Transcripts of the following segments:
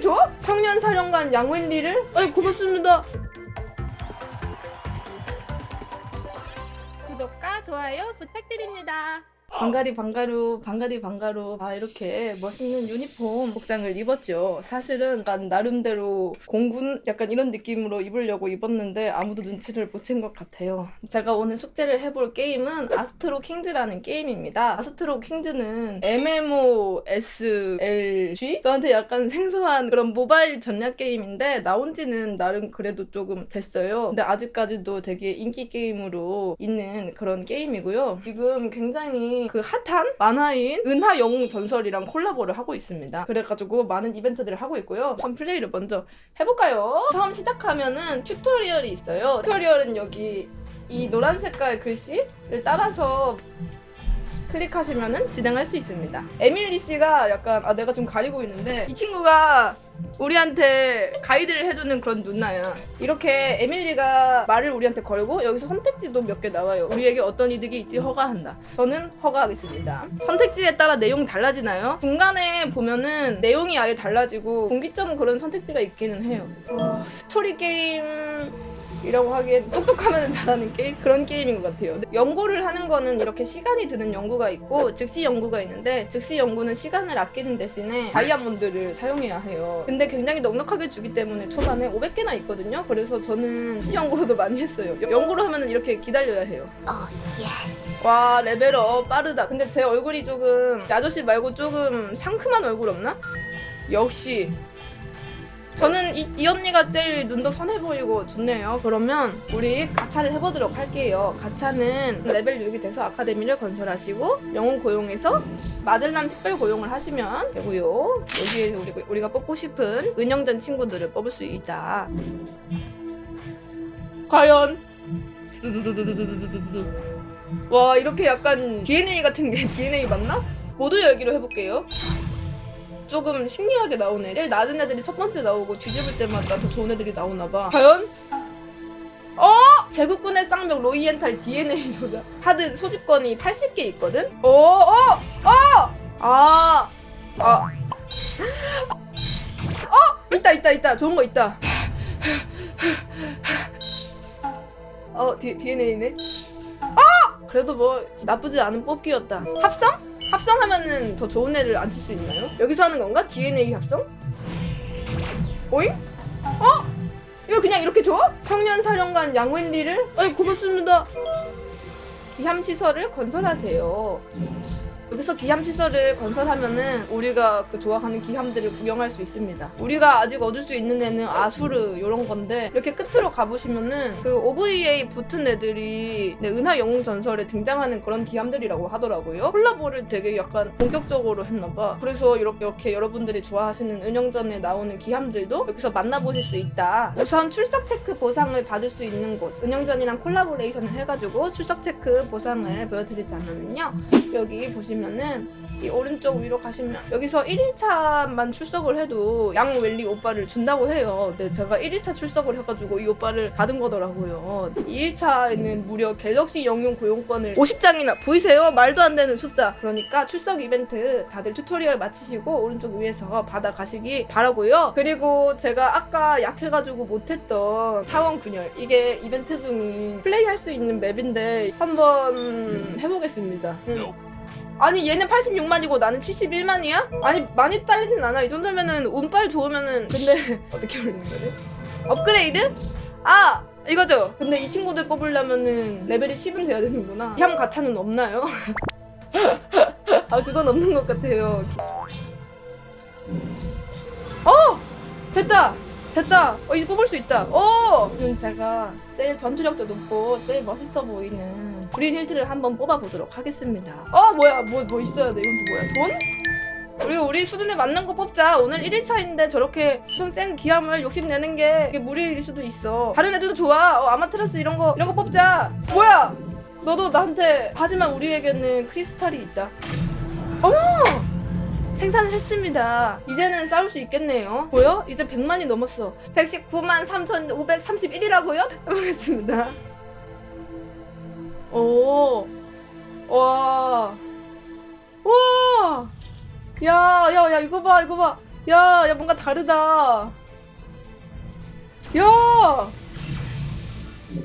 이렇게 줘? 청년 사령관 양웬리를? 아이 고맙습니다. 구독과 좋아요 부탁드립니다. 방가리 방가루 방가리 방가루. 아 이렇게 멋있는 유니폼 복장을 입었죠. 사실은 약간 나름대로 공군 약간 이런 느낌으로 입으려고 입었는데 아무도 눈치를 못 챈 것 같아요. 제가 오늘 숙제를 해볼 게임은 아스트로 킹즈라는 게임입니다. 아스트로 킹즈는 MMOSLG 저한테 약간 생소한 그런 모바일 전략 게임인데 나온 지는 나름 그래도 조금 됐어요. 근데 아직까지도 되게 인기 게임으로 있는 그런 게임이고요. 지금 굉장히 그 핫한 만화인 은하 영웅 전설이랑 콜라보를 하고 있습니다. 그래가지고 많은 이벤트들을 하고 있고요. 우선 플레이를 먼저 해볼까요? 처음 시작하면은 튜토리얼이 있어요. 튜토리얼은 여기 이 노란 색깔 글씨를 따라서 클릭하시면은 진행할 수 있습니다. 에밀리 씨가 약간 아 내가 지금 가리고 있는데 이 친구가 우리한테 가이드를 해주는 그런 누나야. 이렇게 에밀리가 말을 우리한테 걸고 여기서 선택지도 몇 개 나와요. 우리에게 어떤 이득이 있지 허가한다. 저는 허가하겠습니다. 선택지에 따라 내용이 달라지나요? 중간에 보면은 내용이 아예 달라지고 분기점 그런 선택지가 있기는 해요. 와, 스토리 게임 이라고 하기엔 똑똑하면 잘하는 게임 그런 게임인 것 같아요. 연구를 하는 거는 이렇게 시간이 드는 연구가 있고 즉시 연구가 있는데 즉시 연구는 시간을 아끼는 대신에 다이아몬드를 사용해야 해요. 근데 굉장히 넉넉하게 주기 때문에 초반에 500개나 있거든요. 그래서 저는 즉시 연구로도 많이 했어요. 연구를 하면 이렇게 기다려야 해요. 와 레벨업 빠르다. 근데 제 얼굴이 조금 이 아저씨 말고 조금 상큼한 얼굴 없나? 역시 저는 이, 이 언니가 제일 눈도 선해 보이고 좋네요. 그러면 우리 가차를 해보도록 할게요. 가차는 레벨 6이 돼서 아카데미를 건설하시고 영웅 고용에서 마들란 특별 고용을 하시면 되고요. 여기에 우리, 우리가 뽑고 싶은 은영전 친구들을 뽑을 수 있다. 과연 와 이렇게 약간 DNA 같은 게 DNA 맞나? 모두 열기로 해볼게요. 조금 신기하게 나오네. 제일 낮은 애들이 첫 번째 나오고 뒤집을 때마다 더 좋은 애들이 나오나 봐. 과연? 어? 제국군의 쌍벽 로이엔탈 DNA 소자. 하드 소집권이 80개 있거든? 어, 어, 어! 아, 아. 어! 있다, 있다, 있다. 좋은 거 있다. 어, D, DNA네. 어! 그래도 뭐, 나쁘지 않은 뽑기였다. 합성? 합성하면은 더 좋은 애를 안칠수 있나요? 여기서 하는 건가? DNA 합성? 오잉? 어? 이거 그냥 이렇게 줘? 청년 사령관 양웬리를? 아이 고맙습니다. 기함 시설을 건설하세요. 여기서 기함 시설을 건설하면은 우리가 그 좋아하는 기함들을 구경할 수 있습니다. 우리가 아직 얻을 수 있는 애는 아수르 이런 건데 이렇게 끝으로 가보시면은 그 OVA 붙은 애들이 네, 은하 영웅 전설에 등장하는 그런 기함들이라고 하더라고요. 콜라보를 되게 약간 본격적으로 했나봐. 그래서 이렇게, 이렇게 여러분들이 좋아하시는 은영전에 나오는 기함들도 여기서 만나보실 수 있다. 우선 출석 체크 보상을 받을 수 있는 곳 은영전이랑 콜라보레이션을 해가지고 출석 체크 보상을 보여드리자면요. 여기 보시면 은 이 오른쪽 위로 가시면 여기서 1일차만 출석을 해도 양웰리 오빠를 준다고 해요. 근데 제가 1일차 출석을 해가지고 이 오빠를 받은 거더라고요. 2일차에는 무려 갤럭시 영웅 고용권을 50장이나 보이세요? 말도 안 되는 숫자. 그러니까 출석 이벤트 다들 튜토리얼 마치시고 오른쪽 위에서 받아 가시기 바라고요. 그리고 제가 아까 약해가지고 못했던 차원 균열 이게 이벤트 중인 플레이할 수 있는 맵인데 한번 해보겠습니다. 음. 아니 얘는 86만이고 나는 71만이야? 아니 많이 딸리진 않아 이 정도면은 운빨 좋으면은 근데 어떻게 올리는 거지? 업그레이드? 아 이거죠 근데 이 친구들 뽑으려면은 레벨이 10은 돼야 되는구나 향 가차는 없나요? 아 그건 없는 것 같아요 어! 됐다! 됐다! 어 이제 뽑을 수 있다. 어! 이건 제가 제일 전투력도 높고 제일 멋있어 보이는 브린 힐트를 한번 뽑아보도록 하겠습니다. 어 뭐야? 뭐, 뭐 있어야 돼? 이건 또 뭐야? 돈? 우리 우리 수준에 맞는 거 뽑자. 오늘 1일차인데 저렇게 엄청 센 기함을 욕심내는 게 이게 무리일 수도 있어. 다른 애들도 좋아. 어, 아마테라스 이런 거 이런 거 뽑자. 뭐야? 너도 나한테 하지만 우리에게는 크리스탈이 있다. 어머 생산을 했습니다. 이제는 싸울 수 있겠네요. 보여? 이제 100만이 넘었어. 119만 3,531이라고요? 해보겠습니다. 오. 와. 우와. 야, 야, 야, 이거 봐, 이거 봐. 야, 야 뭔가 다르다. 야,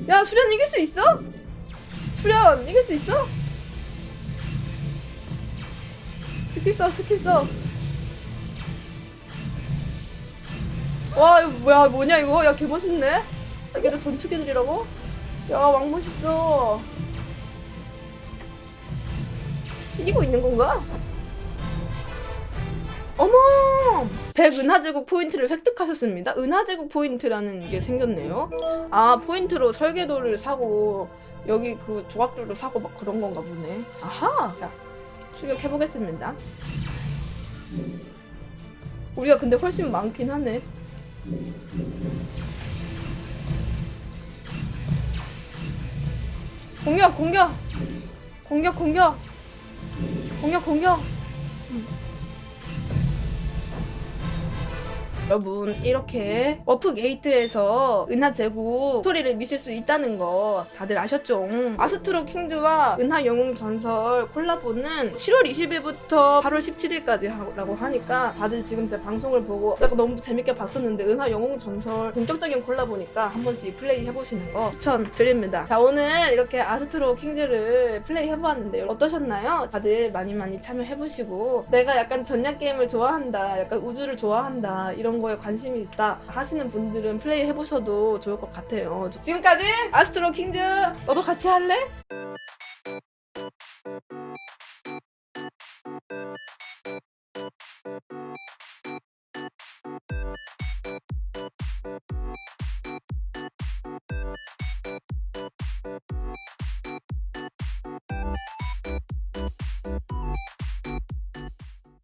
야 수련 이길 수 있어? 수련 이길 수 있어? 스킬 써, 스킬 써. 와 이거 뭐야 뭐냐 이거 야 개 멋있네. 이게 다 전투기들이라고? 야 왕 멋있어. 이기고 있는 건가? 어머! 100 은하제국 포인트를 획득하셨습니다. 은하제국 포인트라는 게 생겼네요. 아, 포인트로 설계도를 사고, 여기 그 조각들도 사고 막 그런 건가 보네. 아하! 자, 출력해보겠습니다. 우리가 근데 훨씬 많긴 하네. 공격, 공격! 공격, 공격! 공격, 공격! 여러분 이렇게 워프 게이트에서 은하 제국 스토리를 미실 수 있다는 거 다들 아셨죠? 아스트로 킹즈와 은하 영웅 전설 콜라보는 7월 20일부터 8월 17일까지 라고 하니까 다들 지금 제 방송을 보고 너무 재밌게 봤었는데 은하 영웅 전설 본격적인 콜라보니까 한 번씩 플레이 해보시는 거 추천드립니다. 자 오늘 이렇게 아스트로 킹즈를 플레이 해보았는데 어떠셨나요? 다들 많이 많이 참여해보시고 내가 약간 전략 게임을 좋아한다 약간 우주를 좋아한다 이런 거에 관심이 있다 하시는 분들은 플레이 해보셔도 좋을 것 같아요. 지금까지 아스트로 킹즈 너도 같이 할래?